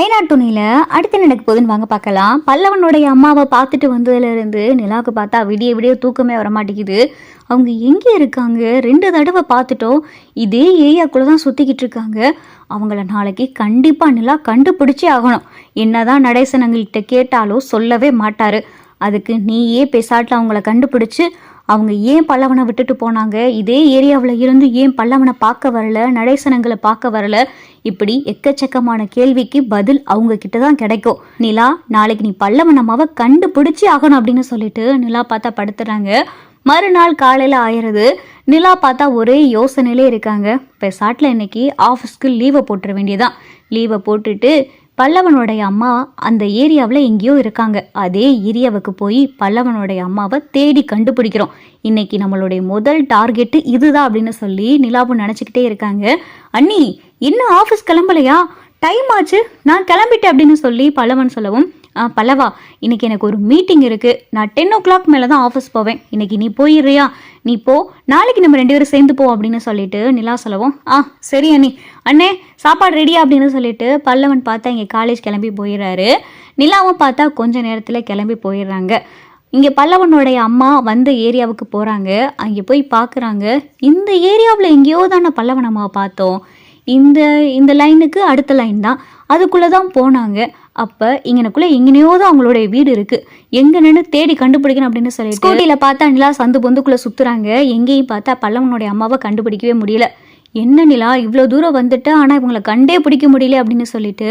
ஐநா துணியில் அடுத்து நடக்க போகுதுன்னு வாங்க பார்க்கலாம். பல்லவனுடைய அம்மாவை பார்த்துட்டு வந்ததுலேருந்து நிலாவுக்கு பார்த்தா விடிய விடிய தூக்கமே வர மாட்டேங்குது அவங்க எங்கே இருக்காங்க? ரெண்டு தடவை பார்த்துட்டோம். இதே ஏரியாக்குள்ளே தான் சுற்றிக்கிட்டு இருக்காங்க. அவங்கள நாளைக்கு கண்டிப்பாக நிலா கண்டுபிடிச்சே ஆகணும். என்னதான் நடேசனங்கள்கிட்ட கேட்டாலும் சொல்லவே மாட்டார். அதுக்கு நீயே பேசாட்டில் அவங்கள கண்டுபிடிச்சு அவங்க ஏன் பல்லவனை விட்டுட்டு போனாங்க? இதே ஏரியாவில் இருந்து ஏன் பல்லவனை பார்க்க வரல? நடேசனங்களை பார்க்க வரல? இப்படி எக்கச்சக்கமான கேள்விக்கு பதில் அவங்க கிட்ட தான் கிடைக்கும். நிலா நாளைக்கு நீ பல்லவன் அம்மாவை கண்டுபிடிச்சி ஆகணும் அப்படின்னு சொல்லிட்டு நிலா பார்த்தா படுத்துறாங்க. மறுநாள் காலையில் ஆயிடுது நிலா பார்த்தா ஒரே யோசனையிலே இருக்காங்க. பெசாட்டில் இன்னைக்கு ஆஃபீஸ்க்கு லீவை போட்டுற வேண்டியதான் லீவை போட்டுட்டு பல்லவனுடைய அம்மா அந்த ஏரியாவில் எங்கேயோ இருக்காங்க. அதே ஏரியாவுக்கு போய் பல்லவனுடைய அம்மாவை தேடி கண்டுபிடிக்கிறோம். இன்னைக்கு நம்மளுடைய முதல் டார்கெட்டு இதுதான் அப்படின்னு சொல்லி நிலாவும் நினச்சிக்கிட்டே இருக்காங்க. அண்ணி இன்னும் ஆஃபீஸ் கிளம்பலையா? டைம் ஆச்சு. நான் கிளம்பிட்டேன் அப்படின்னு சொல்லி பல்லவன் சொல்லவும் பல்லவா இன்னைக்கு எனக்கு ஒரு மீட்டிங் இருக்குது நான் டென் ஓ கிளாக் மேலே தான் ஆஃபீஸ் போவேன். இன்னைக்கு நீ போயிடுறியா? நீ போ. நாளைக்கு நம்ம ரெண்டு பேரும் சேர்ந்து போ அப்படின்னு சொல்லிட்டு நிலா சொல்லவும் ஆ சரி அண்ணி. அண்ணே சாப்பாடு ரெடியா அப்படின்னு சொல்லிட்டு பல்லவன் பார்த்தா இங்கே காலேஜ் கிளம்பி போயிடுறாரு. நிலாவும் பார்த்தா கொஞ்ச நேரத்தில் கிளம்பி போயிடுறாங்க. இங்கே பல்லவனுடைய அம்மா வந்த ஏரியாவுக்கு போகிறாங்க அங்கே போய் பார்க்குறாங்க இந்த ஏரியாவில் எங்கேயோ தானே பல்லவன் அம்மாவை பார்த்தோம். இந்த இந்த லைனுக்கு அடுத்த லைன் தான். அதுக்குள்ளே தான் போனாங்க. அப்போ இங்கனக்குள்ளே எங்கனையோ தான் அவங்களுடைய வீடு இருக்குது எங்கே நின்று தேடி கண்டுபிடிக்கணும் அப்படின்னு சொல்லி ஸ்கூட்டியில் பார்த்தா நிலா சந்து பொந்துக்குள்ளே சுற்றுறாங்க எங்கேயும் பார்த்தா பல்லவனுடைய அம்மாவை கண்டுபிடிக்கவே முடியல. என்ன நிலா இவ்வளோ தூரம் வந்துட்டு ஆனால் இவங்களை கண்டே பிடிக்க முடியல அப்படின்னு சொல்லிட்டு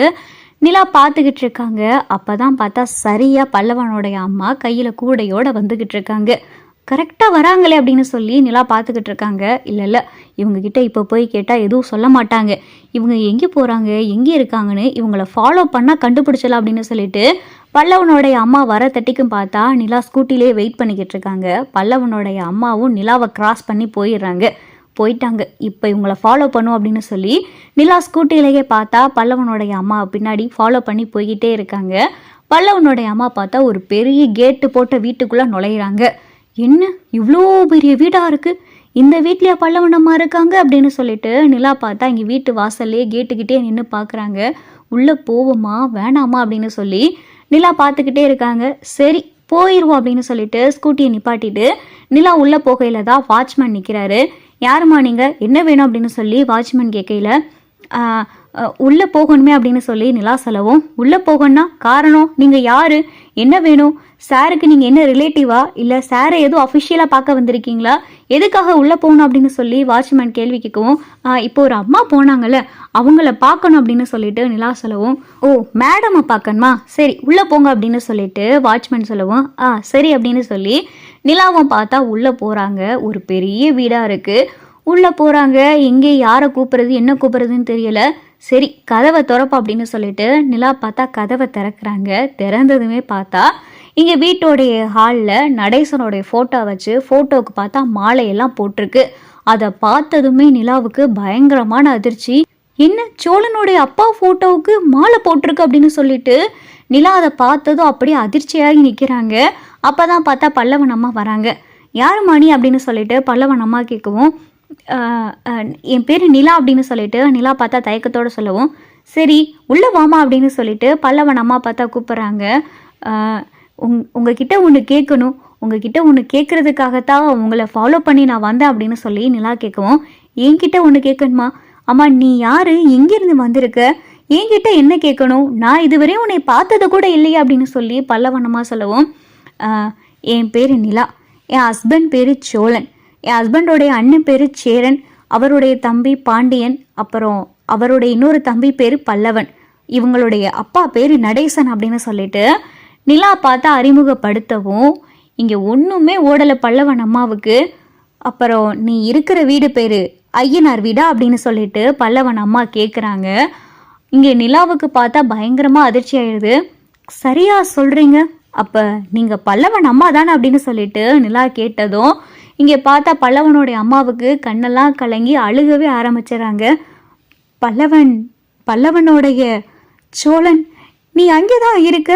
நிலா பார்த்துக்கிட்டு இருக்காங்க. அப்போ தான் பார்த்தா சரியாக பல்லவனுடைய அம்மா கையில் கூடையோடு வந்துக்கிட்டு இருக்காங்க. கரெக்டாக வராங்களே அப்படின்னு சொல்லி நிலா பார்த்துக்கிட்டு இருக்காங்க. இல்லை இல்லை. இவங்கக்கிட்ட இப்போ போய் கேட்டால் எதுவும் சொல்ல மாட்டாங்க. இவங்க எங்கே போகிறாங்க எங்கே இருக்காங்கன்னு இவங்கள ஃபாலோ பண்ணால் கண்டுபிடிச்சலாம் அப்படின்னு சொல்லிட்டு பல்லவனுடைய அம்மா வர தட்டிக்கும் பார்த்தா நிலா ஸ்கூட்டிலே வெயிட் பண்ணிக்கிட்டு இருக்காங்க. பல்லவனுடைய அம்மாவும் நிலாவை கிராஸ் பண்ணி போயிடுறாங்க. போயிட்டாங்க. இப்போ இவங்கள ஃபாலோ பண்ணும் அப்படின்னு சொல்லி நிலா ஸ்கூட்டிலேயே பார்த்தா பல்லவனுடைய அம்மா பின்னாடி ஃபாலோ பண்ணி போய்கிட்டே இருக்காங்க. பல்லவனுடைய அம்மா பார்த்தா ஒரு பெரிய கேட்டு போட்ட வீட்டுக்குள்ளே நுழையிறாங்க. என்ன? இவ்வளோ பெரிய வீடாக இருக்குது இந்த வீட்லயா பல்லவனம்மா இருக்காங்க? அப்படின்னு சொல்லிட்டு நிலா பார்த்தா இங்கே வீட்டு வாசல்லே கேட்டுக்கிட்டே நின்று பார்க்குறாங்க உள்ளே போவோமா வேணாமா அப்படின்னு சொல்லி நிலா பார்த்துக்கிட்டே இருக்காங்க. சரி போயிடுவோம் அப்படின்னு சொல்லிட்டு ஸ்கூட்டியை நிப்பாட்டிட்டு நிலா உள்ளே போகையில் தான் வாட்ச்மேன் நிற்கிறாரு யாருமா நீங்கள் என்ன வேணும்? அப்படின்னு சொல்லி வாட்ச்மேன் கேட்கையில் உள்ளே போகணுமே அப்படின்னு சொல்லி நிலா செலவும் உள்ளே போகணும்னா காரணம் நீங்கள் யார் என்ன வேணும் சாருக்கு நீங்கள் என்ன ரிலேட்டிவா இல்லை சாரை எதுவும் அஃபிஷியலாக பார்க்க வந்திருக்கீங்களா எதுக்காக உள்ளே போகணும் அப்படின்னு சொல்லி வாட்ச்மேன் கேள்வி கேட்கவும் "ஆ, இப்போ ஒரு அம்மா போனாங்கல்ல அவங்கள பார்க்கணும் அப்படின்னு சொல்லிட்டு நிலா சொல்லவும் ஓ மேடமை பார்க்கணுமா சரி உள்ளே போங்க அப்படின்னு சொல்லிட்டு வாட்ச்மேன் சொல்லவும் ஆ சரி அப்படின்னு சொல்லி நிலாவும் பார்த்தா உள்ளே போகிறாங்க ஒரு பெரிய வீடாக இருக்குது உள்ளே போகிறாங்க எங்கே யாரை கூப்பிட்றது என்ன கூப்பிட்றதுன்னு தெரியல சரி கதவை திறப்பா அப்படின்னு சொல்லிட்டு நிலா பார்த்தா கதவை திறக்கிறாங்க. திறந்ததுமே பார்த்தா இங்கே வீட்டோடைய ஹாலில் நடேசனுடைய ஃபோட்டோ வச்சு ஃபோட்டோவுக்கு பார்த்தா மாலையெல்லாம் போட்டிருக்கு. அதை பார்த்ததுமே நிலாவுக்கு பயங்கரமான அதிர்ச்சி. என்ன சோழனுடைய அப்பா ஃபோட்டோவுக்கு மாலை போட்டிருக்கு அப்படின்னு சொல்லிட்டு நிலா அதை பார்த்ததும் அப்படியே அதிர்ச்சியாகி நிற்கிறாங்க அப்போ தான் பார்த்தா பல்லவன் அம்மா வராங்க. யார் மணி அப்படின்னு சொல்லிட்டு பல்லவன் அம்மா கேட்கவும் என் பேர் நிலா அப்படின்னு சொல்லிட்டு நிலா பார்த்தா தயக்கத்தோட சொல்லவும் சரி உள்ளே வாமா அப்படின்னு சொல்லிட்டு பல்லவன் அம்மா பார்த்தா கூப்பிட்றாங்க. உங் உங்ககிட்ட ஒன்று கேட்கணும். உங்ககிட்ட ஒன்று கேட்குறதுக்காகத்தான் உங்களை ஃபாலோ பண்ணி நான் வந்தேன் அப்படின்னு சொல்லி நிலா கேட்கவும் என்கிட்ட ஒன்று கேட்கணுமா? அம்மா நீ யார்? எங்கேருந்து வந்திருக்க? என்கிட்ட என்ன கேட்கணும்? நான் இதுவரையும் உன்னை பார்த்தது கூட இல்லையா அப்படின்னு சொல்லி பல்லவனமாக சொல்லவும் என் பேர் நிலா. என் ஹஸ்பண்ட் பேர் சோழன். என் ஹஸ்பண்டோடைய அண்ணன் பேர் சேரன் அவருடைய தம்பி பாண்டியன் அப்புறம் அவருடைய இன்னொரு தம்பி பேர் பல்லவன். இவங்களுடைய அப்பா பேர் நடேசன் அப்படின்னு சொல்லிட்டு நிலா பார்த்தா அறிமுகப்படுத்தவும் இங்கே ஒன்றுமே ஓடலை பல்லவன் அம்மாவுக்கு. அப்புறம் நீ இருக்கிற வீடு பேர் ஐயனார் வீடா அப்படின்னு சொல்லிட்டு பல்லவன் அம்மா கேட்குறாங்க இங்கே நிலாவுக்கு பார்த்தா பயங்கரமாக அதிர்ச்சி ஆயிடுது. சரியா சொல்கிறீங்க அப்போ நீங்கள் பல்லவன் அம்மா தானே அப்படின்னு சொல்லிட்டு நிலா கேட்டதும் இங்கே பார்த்தா பல்லவனுடைய அம்மாவுக்கு கண்ணெல்லாம் கலங்கி அழுகவே ஆரம்பிச்சிடுறாங்க பல்லவன் பல்லவனுடைய சோழன் நீ அங்கே தான் இருக்க?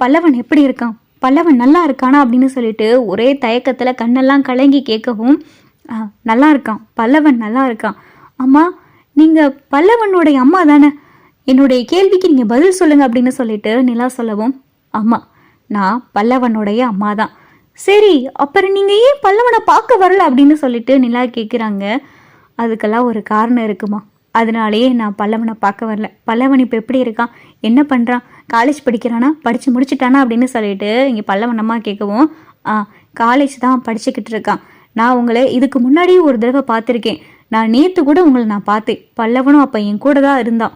பல்லவன் எப்படி இருக்கான்? பல்லவன் நல்லா இருக்கானா அப்படின்னு சொல்லிட்டு ஒரே தயக்கத்தில் கண்ணெல்லாம் கலங்கி கேட்கவும் நல்லா இருக்கான். பல்லவன் நல்லா இருக்கான். அம்மா நீங்கள் பல்லவனுடைய அம்மா தானே? என்னுடைய கேள்விக்கு நீங்கள் பதில் சொல்லுங்க அப்படின்னு சொல்லிட்டு நிலா சொல்லவும் அம்மா நான் பல்லவனுடைய அம்மா தான் சரி அப்புறம் நீங்கள் ஏன் பல்லவனை பார்க்க வரல அப்படின்னு சொல்லிட்டு நிலா கேட்குறாங்க அதுக்கெல்லாம் ஒரு காரணம் இருக்குமா? அதனாலேயே நான் பல்லவனை பார்க்க வரல. பல்லவன் இப்போ எப்படி இருக்கான்? என்ன பண்ணுறான் காலேஜ் படிக்கிறானா? படித்து முடிச்சிட்டானா? அப்படின்னு சொல்லிட்டு இங்கே பல்லவன் அம்மா கேட்கவும் ஆ காலேஜ் தான் படிச்சுக்கிட்டு இருக்கான். நான் உங்களை இதுக்கு முன்னாடியே ஒரு தடவை பார்த்துருக்கேன். நான் நேற்று கூட உங்களை நான் பார்த்தேன். பல்லவனும் அப்போ என் கூட தான் இருந்தான்.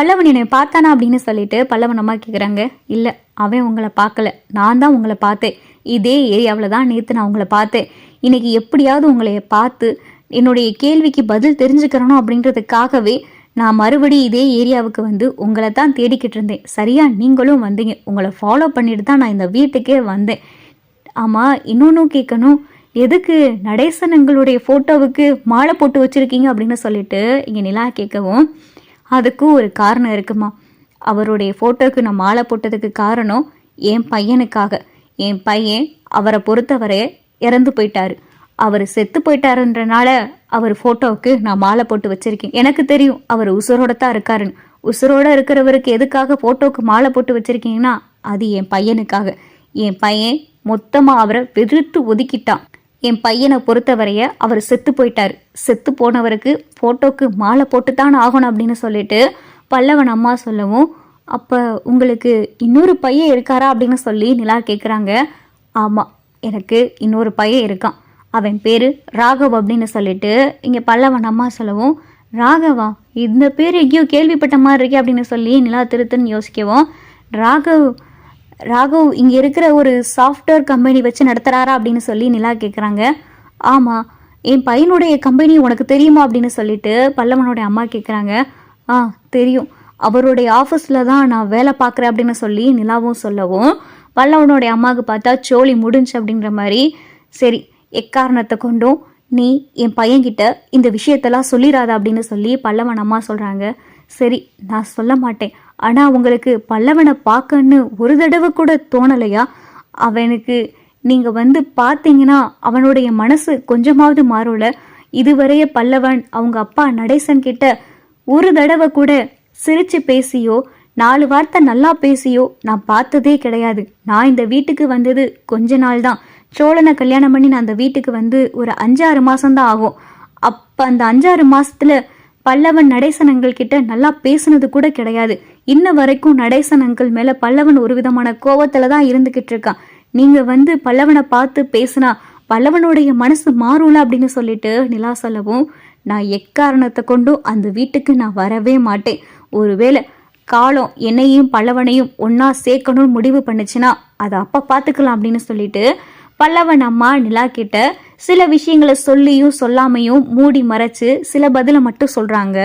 பல்லவன் என்னை பார்த்தானா அப்படின்னு சொல்லிட்டு பல்லவன் அம்மா கேட்குறாங்க இல்லை அவன் உங்களை பார்க்கல. நான் தான் உங்களை பார்த்தேன். இதே ஏரியாவில் தான் நேற்று நான் உங்களை பார்த்தேன். இன்னைக்கு எப்படியாவது உங்களை பார்த்து என்னுடைய கேள்விக்கு பதில் தெரிஞ்சுக்கிறணும் அப்படின்றதுக்காகவே நான் மறுபடி இதே ஏரியாவுக்கு வந்து உங்களை தான் தேடிக்கிட்டு இருந்தேன். சரியா? நீங்களும் வந்தீங்க. உங்களை ஃபாலோ பண்ணிட்டு தான் நான் இந்த வீட்டுக்கே வந்தேன். ஆமாம் இன்னொன்றும் கேட்கணும் எதுக்கு நடேசனங்களுடைய ஃபோட்டோவுக்கு மாலை போட்டு வச்சுருக்கீங்க அப்படின்னு சொல்லிட்டு இங்கே நிலா கேட்கவும் அதுக்கும் ஒரு காரணம் இருக்குமா? அவருடைய ஃபோட்டோக்கு நான் மாலை போட்டதுக்கு காரணம் என் பையனுக்காக. என் பையன் அவரை பொறுத்தவரை இறந்து போயிட்டாரு. அவர் செத்து போயிட்டாருன்றனால அவர் ஃபோட்டோவுக்கு நான் மாலை போட்டு வச்சிருக்கேன். எனக்கு தெரியும் அவர் உசுரோட தான் இருக்காருன்னு. உசுரோட இருக்கிறவருக்கு எதுக்காக ஃபோட்டோவுக்கு மாலை போட்டு வச்சிருக்கீங்கன்னா அது என் பையனுக்காக. என் பையன் மொத்தமாக அவரை வெறுத்து ஒதுக்கிட்டான். என் பையனை பொறுத்தவரைய அவர் செத்து போயிட்டார். செத்து போனவருக்கு ஃபோட்டோக்கு மாலை போட்டு தான் ஆகணும் அப்படின்னு சொல்லிட்டு பல்லவன் அம்மா சொல்லவும் அப்போ உங்களுக்கு இன்னொரு பையன் இருக்காரா? அப்படின்னு சொல்லி நிலா கேட்குறாங்க ஆமாம் எனக்கு இன்னொரு பையன் இருக்கான். அவன் பேர் ராகவ் அப்படின்னு சொல்லிட்டு இங்கே பல்லவன் அம்மா சொல்லவும் ராகவா இந்த பேர் எங்கேயோ கேள்விப்பட்ட மாதிரி இருக்கே அப்படின்னு சொல்லி நிலா திருத்துன்னு யோசிக்கவும் ராகவ் ராகவ் இங்கே இருக்கிற ஒரு சாஃப்ட்வேர் கம்பெனி வச்சு நடத்துகிறாரா அப்படின்னு சொல்லி நிலா கேட்குறாங்க ஆமாம் என் பையனுடைய கம்பெனி உனக்கு தெரியுமா அப்படின்னு சொல்லிட்டு பல்லவனுடைய அம்மா கேட்குறாங்க ஆ தெரியும். அவருடைய ஆஃபீஸில் தான் நான் வேலை பார்க்குறேன் அப்படின்னு சொல்லி நிலாவும் சொல்லவும் பல்லவனுடைய அம்மாவுக்கு பார்த்தா சோழி முடிஞ்சு அப்படின்ற மாதிரி சரி எக்காரணத்தை கொண்டும் நீ என் பையன்கிட்ட இந்த விஷயத்தெல்லாம் சொல்லிடாத அப்படின்னு சொல்லி பல்லவன் அம்மா சொல்கிறாங்க சரி நான் சொல்ல மாட்டேன். ஆனால் உங்களுக்கு பல்லவனை பார்க்கன்னு ஒரு தடவை கூட தோணலையா? அவனுக்கு நீங்கள் வந்து பார்த்தீங்கன்னா அவனுடைய மனசு கொஞ்சமாவது மாறல இதுவரைய பல்லவன் அவங்க அப்பா நடேசன் கிட்ட ஒரு தடவை கூட சிரிச்சு பேசியோ நாலு வார்த்தை நல்லா பேசியோ நான் பார்த்ததே கிடையாது. நான் இந்த வீட்டுக்கு வந்தது கொஞ்ச நாள் தான். சோழனை கல்யாணம் பண்ணி நான் அந்த வீட்டுக்கு வந்து ஒரு அஞ்சாறு மாசம்தான் ஆகும். அப்போ அந்த அஞ்சாறு மாசத்துல பல்லவன் நடேசன் அங்கிள் கிட்ட நல்லா பேசுனது கூட கிடையாது. இன்ன வரைக்கும் நடேசன் அங்கிள் மேல பல்லவன் ஒரு விதமான கோவத்துல தான் இருந்துகிட்டு இருக்கான். நீங்க வந்து பல்லவனை பார்த்து பேசுனா பல்லவனுடைய மனசு மாறும்ல அப்படின்னு சொல்லிட்டு நிலா சொல்லவும் நான் எக்காரணத்தை கொண்டும் அந்த வீட்டுக்கு நான் வரவே மாட்டேன். ஒருவேளை காலம் என்னையும் பல்லவனையும் ஒன்றா சேர்க்கணும்னு முடிவு பண்ணுச்சுன்னா அதை அப்போ பார்த்துக்கலாம் அப்படின்னு சொல்லிட்டு பல்லவன் அம்மா நிலா கிட்ட சில விஷயங்களை சொல்லியும் சொல்லாமையும் மூடி மறைச்சு சில பதிலை மட்டும் சொல்கிறாங்க